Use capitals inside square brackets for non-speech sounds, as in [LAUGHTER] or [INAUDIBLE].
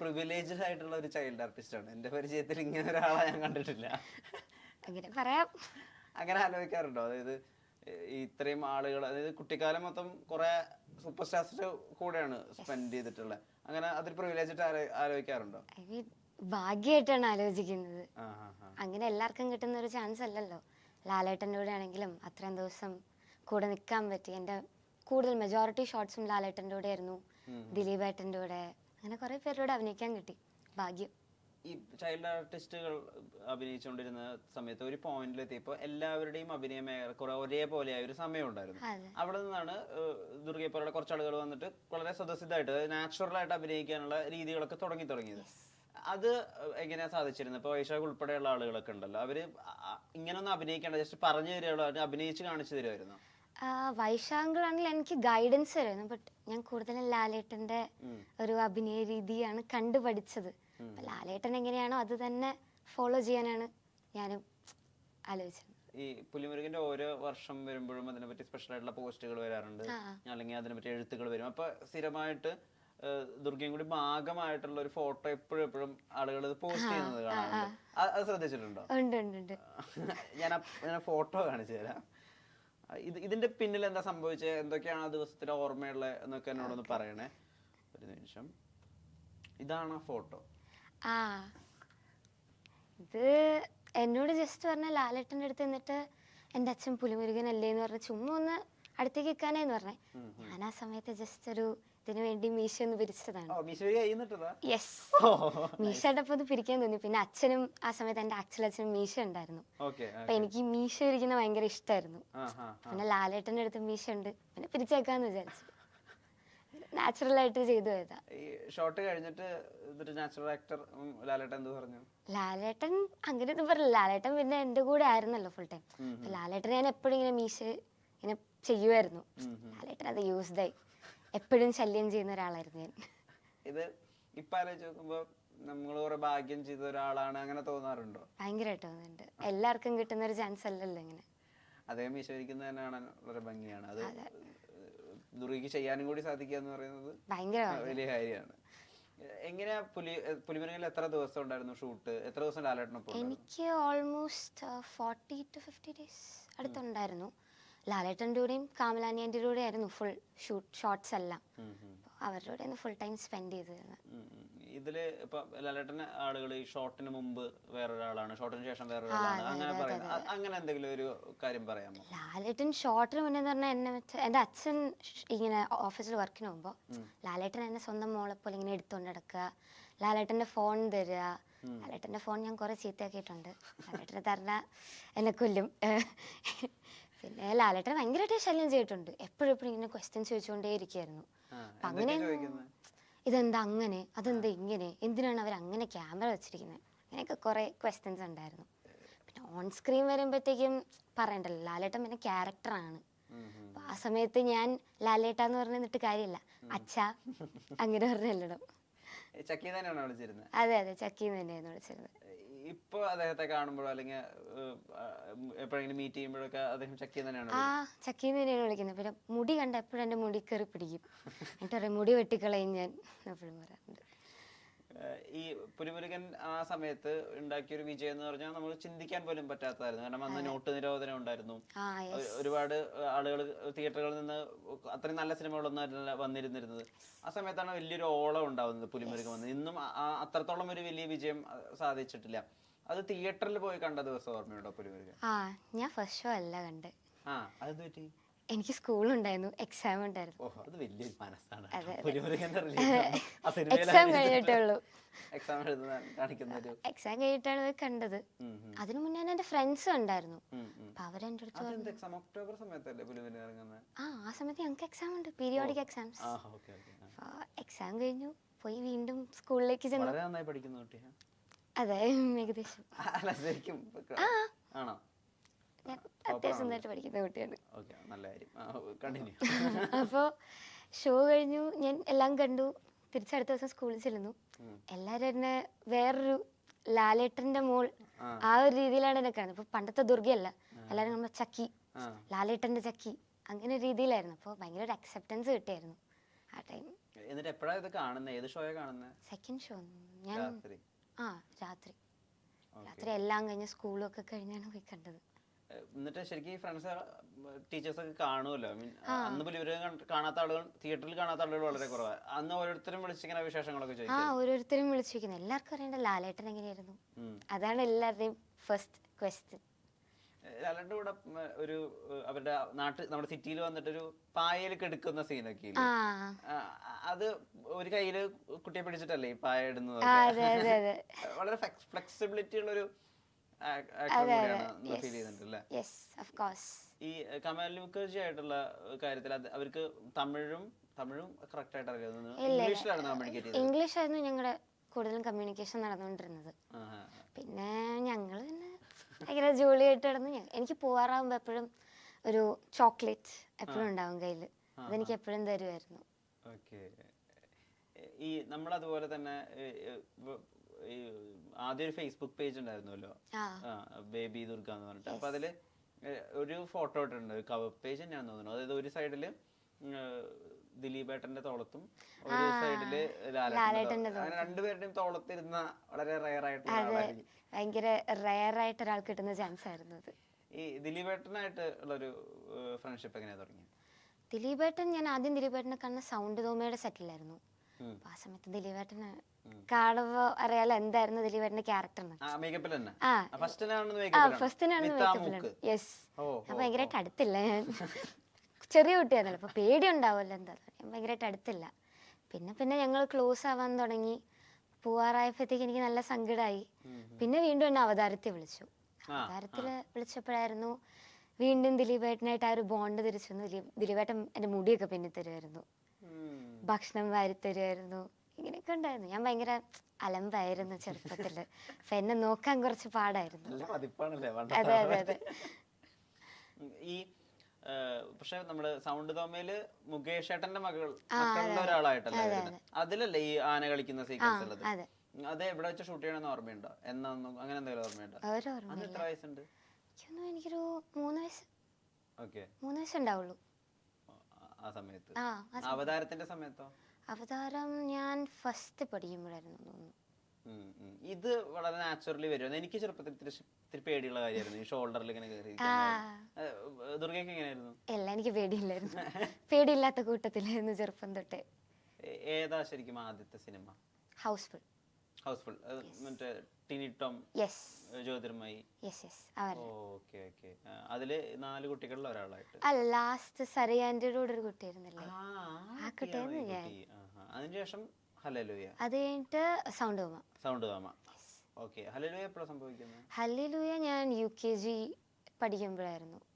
Privileged ആയിട്ടുള്ള ഒരു child artist ആണ്. എന്റെ പരിചയത്തിൽ ഇങ്ങനെ ഒരാളെ ഞാൻ കണ്ടിട്ടില്ല. അങ്ങനെ പറയാം. അങ്ങനെ ആലോചിക്കാറുണ്ടോ? അതായത് ഇത്രയും ആളുകൾ അതായത് കുട്ടിക്കാലം മൊത്തം കുറെ സൂപ്പർ സ്റ്റാർസിന്റെ കൂടെയാണ് സ്പെൻഡ് ചെയ്തിട്ടുള്ളത്. അങ്ങനെ അതിൽ പ്രിവിലേജ് ആലോചിക്കാറുണ്ടോ? ഭാഗ്യമായിട്ടാണ് ആലോചിക്കുന്നത്. അങ്ങനെ എല്ലാവർക്കും കിട്ടുന്ന ഒരു ചാൻസ് അല്ലല്ലോ. ലാലേട്ടന്റെ കൂടെ ആണെങ്കിലും അത്രയും ദിവസം കൂടെ നിൽക്കാൻ പറ്റി. എന്റെ കൂടുതൽ മെജോറിറ്റി ഷോർട്സും ലാലേട്ടന്റെ കൂടെ ആയിരുന്നു ദിലീപേട്ടന്റെ കൂടെ അങ്ങനെ കുറെ പേരോട് അഭിനയിക്കാൻ കിട്ടി. ഭാഗ്യം. ഈ ചൈൽഡ് ആർട്ടിസ്റ്റുകൾ അഭിനയിച്ചുകൊണ്ടിരുന്ന സമയത്ത് ഒരു പോയിന്റിൽ എത്തിയപ്പോൾ എല്ലാവരുടെയും അഭിനയം ഏറെക്കുറെ ആയ ഒരു സമയം ഉണ്ടായിരുന്നു അവിടെ നിന്നാണ് ഏഹ്, ദുർഗയെ പോലുള്ള കുറച്ച് ആളുകൾ വന്നിട്ട് വളരെ സ്വതസിദ്ധമായിട്ട് നാച്ചുറൽ ആയിട്ട് അഭിനയിക്കാനുള്ള രീതികളൊക്കെ തുടങ്ങി തുടങ്ങിയത്. അത് എങ്ങനെയാ സാധിച്ചിരുന്നത്? ഇപ്പൊ വൈശാഖ് ഉൾപ്പെടെയുള്ള ആളുകളൊക്കെ ഉണ്ടല്ലോ. അവർ ഇങ്ങനെ ഇങ്ങനൊന്നും അഭിനയിക്കേണ്ട ജസ്റ്റ് പറഞ്ഞു തരുള്ളൂ അഭിനയിച്ച് കാണിച്ചു തരുമായിരുന്നു. വൈശാഖിലാണെങ്കിൽ എനിക്ക് ഗൈഡൻസ് തരുമായിരുന്നു ബട്ട് ഞാൻ കൂടുതലും ലാലേട്ടന്റെ ഒരു അഭിനയ രീതിയാണ് കണ്ടു പഠിച്ചത്. ലാലേട്ടൻ എങ്ങനെയാണോ അത് തന്നെ ഫോളോ ചെയ്യാനാണ് ഞാനും ആലോചിച്ചത്. ഈ പുലിമുരുകന്റെ ഓരോ വർഷം വരുമ്പോഴും അതിനെപ്പറ്റി സ്പെഷ്യൽ ആയിട്ടുള്ള പോസ്റ്റുകൾ വരാറുണ്ട്. അല്ലെങ്കിൽ അതിനെപ്പറ്റി എഴുത്തുകൾ വരും. അപ്പൊ സ്ഥിരമായിട്ട് ദുർഗയും കൂടി ഭാഗമായിട്ടുള്ള ഒരു ഫോട്ടോ എപ്പോഴും എപ്പോഴും ആളുകൾ പോസ്റ്റ് ചെയ്യുന്നത് കാണാറുണ്ട്. അത് ശ്രദ്ധിച്ചിട്ടുണ്ടോ? ഉണ്ട് ഉണ്ട് [LAUGHS] ഞാൻ ഫോട്ടോ കാണിച്ചു തരാം. ഇത് ഇതിന്റെ പിന്നിൽ എന്താ സംഭവിച്ചത് എന്തൊക്കെയാണ് ആ ദിവസത്തിലെ ഓർമ്മയുള്ള എന്നൊക്കെ എന്നോടൊന്ന് പറയണേ. ഒരു നിമിഷം. ഇതാണ് ആ ഫോട്ടോ. ആ. ഇത് എന്നോട് ജസ്റ്റ് പറഞ്ഞ ലാലേട്ടന്റെ അടുത്ത് നിന്നിട്ട് എന്റെ അച്ഛൻ പുലിമുരുകൻ അല്ലേ എന്ന് പറഞ്ഞ് ചുമ്മാ ഒന്ന് അടുത്തേക്ക് നിൽക്കാനേന്ന് പറഞ്ഞേ. ഞാൻ ആ സമയത്ത് ജസ്റ്റ് ഒരു ഇതിനു വേണ്ടി മീശ ഒന്ന് പിരിച്ചതാണ്. യെസ് മീശ ഇട്ടപ്പോൾ അത് പിരിക്കാൻ തോന്നി. പിന്നെ അച്ഛനും ആ സമയത്ത് എന്റെ അച്ഛൻ അച്ഛനും മീശ ഉണ്ടായിരുന്നു. അപ്പൊ എനിക്ക് മീശ പിരിക്കുന്ന ഭയങ്കര ഇഷ്ടമായിരുന്നു പിന്നെ ലാലേട്ടന്റെ അടുത്ത് മീശ ഉണ്ട്. പിന്നെ പിരിച്ചേക്കാന്ന് വിചാരിച്ചു. നാച്ചുറൽ ആയിട്ട് ചെയ്തു പോയതാ. ഈ ഷോട്ട് കഴിഞ്ഞിട്ട് നാച്ചുറൽ ആക്ടർ ലാലേട്ടൻ എന്ത് പറഞ്ഞു? ലാലേട്ടൻ അങ്ങനെ ഒന്നും പറഞ്ഞില്ല. ലാലേട്ടൻ പിന്നെ എന്റെ കൂടെ ആയിരുന്നല്ലോ ഫുൾ ടൈം ലാലേട്ടൻ ഞാൻ എപ്പോഴും ഇങ്ങനെ മീശ ഇങ്ങനെ ചെയ്യുമായിരുന്നു ലാലേട്ടൻ അത് യൂസ്ഡ് ആയി. എപ്പോഴും ശല്യം ചെയ്യുന്ന ഒരാളായിരുന്നു ഞാൻ. ഇത് ഇപ്പൊ ആലോചിച്ച് നോക്കുമ്പോ നമ്മൾ കുറെ ഭാഗ്യം ചെയ്ത ഒരാളാണ് അങ്ങനെ തോന്നാറുണ്ടോ? ഭയങ്കരമായിട്ട് തോന്നുന്നുണ്ട്. എല്ലാവർക്കും കിട്ടുന്ന ഒരു ചാൻസ് അല്ലല്ലോ ഇങ്ങനെ. അദ്ദേഹം ഈശ്വരിക്കുന്നത് തന്നെ കാണാൻ വളരെ ഭംഗിയാണ്. അത് ദുർഗയ്ക്ക് ചെയ്യാനും കൂടി സാധിക്കുക എന്ന് പറയുന്നത് ഭയങ്കര വലിയ കാര്യമാണ്. എങ്ങനെയാ പുലി പുലിമരങ്ങളിൽ എത്ര ദിവസം ഉണ്ടായിരുന്നു ഷൂട്ട്? എത്ര ദിവസം ലാലേട്ടനൊപ്പം? എനിക്ക് almost forty two fifty days അടുത്തുണ്ടായിരുന്നു. ലാലേട്ടന്റെ കൂടെയും കാമലാനിയന്റെ കൂടെ ആയിരുന്നു ഫുൾ ഷൂട്ട് ഷോർട്സ് എല്ലാം. അവരുടെ കൂടെയാണ് ഫുൾ ടൈം സ്പെൻഡ് ചെയ്തിരുന്നത്. ഇതിൽ ഇപ്പൊ ലാലേട്ടൻ ആളുകൾ ഈ ഷോട്ടിന് മുമ്പ് വേറൊരാളാണ് ഷോട്ടിന് ശേഷം വേറൊരാളാണ്. അങ്ങനെ പറയുന്നത് അങ്ങനെ എന്തെങ്കിലും ഒരു കാര്യം പറയാമോ? ലാലേട്ടൻ ഷോർട്ടിന് മുന്നേ എന്ന് പറഞ്ഞാൽ എന്നെ എന്റെ അച്ഛൻ ഇങ്ങനെ ഓഫീസിൽ വർക്കിന് പോകുമ്പോൾ ലാലേട്ടൻ എന്നെ സ്വന്തം മോളെ പോലെ ഇങ്ങനെ എടുത്തുകൊണ്ട് നടക്കുക. ലാലേട്ടന്റെ ഫോൺ തരിക. ലാലേട്ടന്റെ ഫോൺ ഞാൻ കുറേ ചീത്തയാക്കിയിട്ടുണ്ട്. ലാലേട്ടനെ തരണ എന്നെ കൊല്ലും. പിന്നെ ലാലേട്ടനെ ഭയങ്കരമായിട്ട് ശല്യം ചെയ്തിട്ടുണ്ട്. എപ്പോഴും എപ്പോഴും ഇങ്ങനെ ക്വസ്റ്റ്യൻ ചോദിച്ചുകൊണ്ടേ ഇരിക്കുകയായിരുന്നു അപ്പൊ അങ്ങനെ ഇതെന്താ അങ്ങനെ? അതെന്താ ഇങ്ങനെ? എന്തിനാണ് അവർ അങ്ങനെ ക്യാമറ വെച്ചിരിക്കുന്നത് അങ്ങനെയൊക്കെ കുറെ ക്വസ്റ്റ്യൻസ് ഉണ്ടായിരുന്നു. പിന്നെ ഓൺ സ്ക്രീൻ വരുമ്പോഴത്തേക്കും പറയണ്ടല്ലോ ലാലേട്ടൻ പിന്നെ ക്യാരക്ടറാണ്. അപ്പൊ ആ സമയത്ത് ഞാൻ ലാലേട്ട എന്ന് പറഞ്ഞു നിന്നിട്ട് കാര്യമില്ല അച്ഛ [LAUGHS] അങ്ങനെ പറഞ്ഞല്ലോ. അതെ അതെ ചക്കീന്ന് തന്നെയായിരുന്നു വിളിച്ചിരുന്നത് ഇപ്പൊ അദ്ദേഹത്തെ കാണുമ്പോഴോ അല്ലെങ്കിൽ എപ്പോഴെങ്കിലും മീറ്റ് ചെയ്യുമ്പോഴൊക്കെ അദ്ദേഹം ചക്കി തന്നെയാണ് ആ ചക്കി തന്നെയാണ് വിളിക്കുന്നത്. പിന്നെ മുടി കണ്ട എപ്പോഴും എന്റെ മുടി കയറി പിടിക്കും. എന്നിട്ട് പറയും മുടി വെട്ടിക്കളയും ഞാൻ എപ്പോഴും പറയാറുണ്ട്. ഈ പുലിമുരുകൻ ആ സമയത്ത് ഉണ്ടാക്കിയ ഒരു വിജയം എന്ന് പറഞ്ഞാൽ നമ്മൾ ചിന്തിക്കാൻ പോലും പറ്റാത്തതായിരുന്നു. കാരണം അന്ന് നോട്ട് നിരോധനം ഉണ്ടായിരുന്നു. ഒരുപാട് ആളുകൾ തിയേറ്ററുകളിൽ നിന്ന് അത്രയും നല്ല സിനിമകളൊന്നും വന്നിരുന്നിരുന്നത്. ആ സമയത്താണ് വലിയൊരു ഓളം ഉണ്ടാവുന്നത് പുലിമുരുകൻ വന്നത് ഇന്നും അത്രത്തോളം ഒരു വലിയ വിജയം സാധിച്ചിട്ടില്ല. അത് തിയേറ്ററിൽ പോയി കണ്ട ദിവസം ഓർമ്മയുണ്ടോ പുലിമുരുകൻ? ആ ഞാൻ ഫസ്റ്റ് ഷോ അല്ല കണ്ട്. ആ അത് പറ്റി എനിക്ക് സ്കൂളുണ്ടായിരുന്നു എക്സാം ഉണ്ടായിരുന്നു. അത് വലിയൊരു മനസ്സാണ്. അതെ, അതെ. പുലിമുരുകന്റെ [LAUGHS] എക്സാം കഴിഞ്ഞിട്ടേ ഉള്ളൂ. എക്സാം എഴുതുന്ന കാണിക്കുന്ന ഒരു എക്സാം കഴിഞ്ഞിട്ടാണ് ഇത് കണ്ടത്. ഉം, ഉം, അതിനു മുന്നേ എന്റെ ഫ്രണ്ട്സ് ഉണ്ടായിരുന്നു. ഉം, ഉം. അപ്പൊ അവരെന്റെ അടുത്ത് പറഞ്ഞു അതെന്ത് എക്സാം ഒക്ടോബർ സമയത്തല്ലേ പുലിമുരുകൻ ഇറങ്ങുന്നത് ആ ആ സമയത്ത് ഞങ്ങൾക്ക് എക്സാം ഉണ്ട് പീരിയോഡിക് എക്സാംസ് ആ ഓക്കെ ഓക്കെ എക്സാം കഴിഞ്ഞു പോയി വീണ്ടും സ്കൂളിലേക്ക് ചെന്നു. വളരെ നന്നായി പഠിക്കുന്ന കുട്ടിയാ. അതെ ഏകദേശം. അല്ല ശരിക്കും ആണോ? ഞാൻ അത്യാവശ്യം നന്നായിട്ട് പഠിക്കുന്ന കുട്ടിയാണ്. [LAUGHS] അപ്പോൾ ഷോ കഴിഞ്ഞു. ഞാൻ എല്ലാം കണ്ടു. തിരിച്ചടുത്ത ദിവസം സ്കൂളിൽ ചെല്ലുന്നു. എല്ലാവരും എന്നെ വേറൊരു ലാലേട്ടന്റെ മോൾ ആ. ഒരു രീതിയിലാണ് എന്നെ കാണുന്നത്. ഇപ്പൊ പണ്ടത്തെ ദുർഗയല്ല എല്ലാവരും നമ്മൾ ചക്കി. ലാലേട്ടന്റെ ചക്കി. അങ്ങനെ ഒരു രീതിയിലായിരുന്നു. അപ്പോൾ ഭയങ്കര ഒരു അക്സെപ്റ്റൻസ് കിട്ടിയായിരുന്നു ആ ടൈം എന്നിട്ട് എപ്പോഴാ ഇത് കാണുന്നത് ഏത് ഷോയാ കാണുന്നത് സെക്കൻഡ് ഷോ ഞാൻ ആ രാത്രി. രാത്രി എല്ലാം കഴിഞ്ഞ് സ്കൂളൊക്കെ കഴിഞ്ഞാണ് പോയി കണ്ടത്. എന്നിട്ട് ശരിക്കും ഈ ഫ്രണ്ട്സ് ടീച്ചേഴ്സ് ഒക്കെ കാണുമല്ലോ. ഐ മീൻ അന്ന് പോലും ഇവർ കാണാത്ത ആളുകൾ തിയേറ്ററിൽ കാണാത്ത ആളുകൾ വളരെ കുറവാണ് അന്ന് ഓരോരുത്തരും വിളിച്ചിങ്ങനെ വിശേഷങ്ങളൊക്കെ ആ ഓരോരുത്തരും വിളിച്ചിരിക്കുന്നു. എല്ലാവർക്കും അറിയേണ്ട ലാലേട്ടൻ എങ്ങനെയായിരുന്നു? അതാണ് എല്ലാവരുടെയും ഫസ്റ്റ് ക്വസ്റ്റ്യൻ ലാലേട്ടൻ കൂടെ ഒരു അവരുടെ നാട്ടിൽ നമ്മുടെ സിറ്റിയിൽ വന്നിട്ട് ഒരു പായയിൽ കെടുക്കുന്ന സീനൊക്കെ അത് ഒരു കയ്യിൽ കുട്ടിയെ പിടിച്ചിട്ടല്ലേ ഈ പായ ഇടുന്നത്? [LAUGHS] വളരെ ഫ്ലെക്സിബിലിറ്റി ഉള്ള ഈ മുഖർജി ആയിട്ടുള്ള കാര്യത്തിൽ അവർക്ക് തമിഴും തമിഴും കറക്റ്റ് ആയിട്ട് അറിയാവുന്ന ഇംഗ്ലീഷിലായിരുന്നു കമ്മ്യൂണിക്കേറ്റ് ചെയ്തത്. ഇംഗ്ലീഷ് ഞങ്ങളുടെ കൂടുതലും കമ്മ്യൂണിക്കേഷൻ നടന്നുകൊണ്ടിരുന്നത്. പിന്നെ ഞങ്ങൾ തന്നെ ഭയങ്കര ജോളിയായിട്ട് കിടന്ന് ഞ- എനിക്ക് പോവാറാകുമ്പോൾ എപ്പോഴും ഒരു ചോക്ലേറ്റ് എപ്പോഴും ഉണ്ടാവും കയ്യിൽ അതെനിക്ക് എപ്പോഴും തരുമായിരുന്നു ഈ നമ്മൾ അതുപോലെ തന്നെ ഈ ആദ്യം ഒരു ഫേസ്ബുക്ക് പേജ് ഉണ്ടായിരുന്നല്ലോ ബേബി ദുർഗ എന്ന് പറഞ്ഞിട്ട്. അപ്പൊ അതിൽ ഒരു ഫോട്ടോ ഇട്ടിട്ടുണ്ട് കവർ പേജ് ഞാൻ തോന്നുന്നു. അതായത് ഒരു സൈഡിൽ ദിലീപേട്ടന്റെ തോളത്തും ഒരു സൈഡിൽ ലാലേട്ടന്റെ. അങ്ങനെ രണ്ടുപേരുടെയും തോളത്തിരുന്ന വളരെ റയർ ആയിട്ടുള്ള ഭയങ്കര റയർ ആയിട്ട് ഒരാൾ കിട്ടുന്ന ചാൻസ് ആയിരുന്നു ഈ ദിലീപേട്ടനായിട്ട് ഉള്ളൊരു ഫ്രണ്ട്ഷിപ്പ് എങ്ങനെയാ തുടങ്ങിയത്? ദിലീപേട്ടൻ ഞാൻ ആദ്യം ദിലീപേട്ടനെ കാണുന്ന സൗണ്ട് തോമയുടെ സെറ്റിലായിരുന്നു. അപ്പൊ ആ സമയത്ത് ദിലീപേട്ടന് കാണുമ്പോ അറിയാലോ എന്തായിരുന്നു ദിലീപേട്ടന്റെ ക്യാരക്ടർ ഫസ്റ്റിനാണ് മേക്കപ്പിലാണ് യെസ് അപ്പൊ ഭയങ്കരമായിട്ട് അടുത്തില്ല ഞാൻ. ചെറിയ കുട്ടിയാണല്ലോ അപ്പൊ പേടി ഉണ്ടാവുമല്ലോ എന്താ ഭയങ്കരമായിട്ട് അടുത്തില്ല. പിന്നെ പിന്നെ ഞങ്ങൾ ക്ലോസ് ആവാൻ തുടങ്ങി. പോവാറായപ്പോഴത്തേക്ക് എനിക്ക് നല്ല സങ്കടമായി പിന്നെ വീണ്ടും എന്നെ അവതാരത്തിൽ വിളിച്ചു. അവതാരത്തിൽ വിളിച്ചപ്പോഴായിരുന്നു വീണ്ടും ദിലീപേട്ടനായിട്ട് ആ ഒരു ബോണ്ട് തിരിച്ചു ദിലീപേട്ടൻ എന്റെ മുടിയൊക്കെ പിന്നെ തരുമായിരുന്നു ഭക്ഷണം വാരി തരുമായിരുന്നു ഇങ്ങനെയൊക്കെ ഉണ്ടായിരുന്നു. ഞാൻ ഭയങ്കര അലമ്പായിരുന്നു ചെറുപ്പത്തിൽ അപ്പൊ എന്നെ നോക്കാൻ കുറച്ച് പാടായിരുന്നു. നല്ല പതിപ്പാണല്ലേ അതെ അതെ അതെ. ഈ പക്ഷെ നമ്മൾ സൗണ്ട് തോമയിൽ മുകേഷ് ഏട്ടന്റെ മകൾ മക്കളിൽ ഒരാളായിട്ടല്ലേ വരുന്നത്? അതിലല്ലേ ഈ ആന കളിക്കുന്ന സീക്വൻസ് ഉള്ളത്? അതെ. അത് എവിടെ വെച്ച് ഷൂട്ട് ചെയ്യണമെന്ന് ഓർമ്മയുണ്ടോ? എന്നാന്നും അങ്ങനെ എന്തെങ്കിലും ഓർമ്മയുണ്ടോ? ഓർമ്മ അന്ന് എത്ര വയസ്സുണ്ട്? എനിക്കൊന്നും എനിക്കൊരു മൂന്ന് വയസ്സ് ഓക്കെ. മൂന്ന് വയസ്സുണ്ടാവുള്ളൂ. ആ സമയത്ത്. ആ ആ അവതാരത്തിന്റെ സമയത്തോ? അവതാരം ഞാൻ ഫസ്റ്റ് പഠിക്കുമ്പോഴായിരുന്നു തോന്നുന്നു. ഇത് വളരെ നാച്ചുറലി വരും എനിക്ക് ചെറുപ്പത്തിൽ ഇത്തിരി പേടിയുള്ള കാര്യമായിരുന്നു. ഈ ഷോൾഡറിൽ ഇങ്ങനെ കയറി ദുർഗയ്ക്ക് എങ്ങനെയായിരുന്നു? എല്ലാം എനിക്ക് പേടിയില്ലായിരുന്നു. പേടിയില്ലാത്ത കൂട്ടത്തിലായിരുന്നു ചെറുപ്പം തൊട്ടേ. ഏതാ ശരിക്കും ആദ്യത്തെ സിനിമ? ഹൗസ്ഫുൾ ഹൗസ്ഫുൾ മറ്റേ ടിനി ടോം യെസ് ഏ, ജ്യോതിർമയി. യെസ് യെസ് അവർ ഓക്കെ ഓക്കെ. അതിൽ നാല് കുട്ടികളിൽ ഒരാളായിട്ട്. അല്ല ലാസ്റ്റ് സറിയാന്റെ കൂടെ ഒരു കുട്ടിയായിരുന്നില്ലേ. ആ, ആ കുട്ടിയായിരുന്നു ഈ ഞാൻ. കുട്ടി. ആഹാ. അതിനുശേഷം ഹലലുയ അത് കഴിഞ്ഞിട്ട് സൗണ്ട് ഹോമ സൗണ്ട് താമ ഓക്കെ. ഹലലുയ എപ്പോഴാണ് സംഭവിക്കുന്നത്? ഹല്ലിലൂയ ഞാൻ യു കെ ജി പഠിക്കുമ്പോഴായിരുന്നു.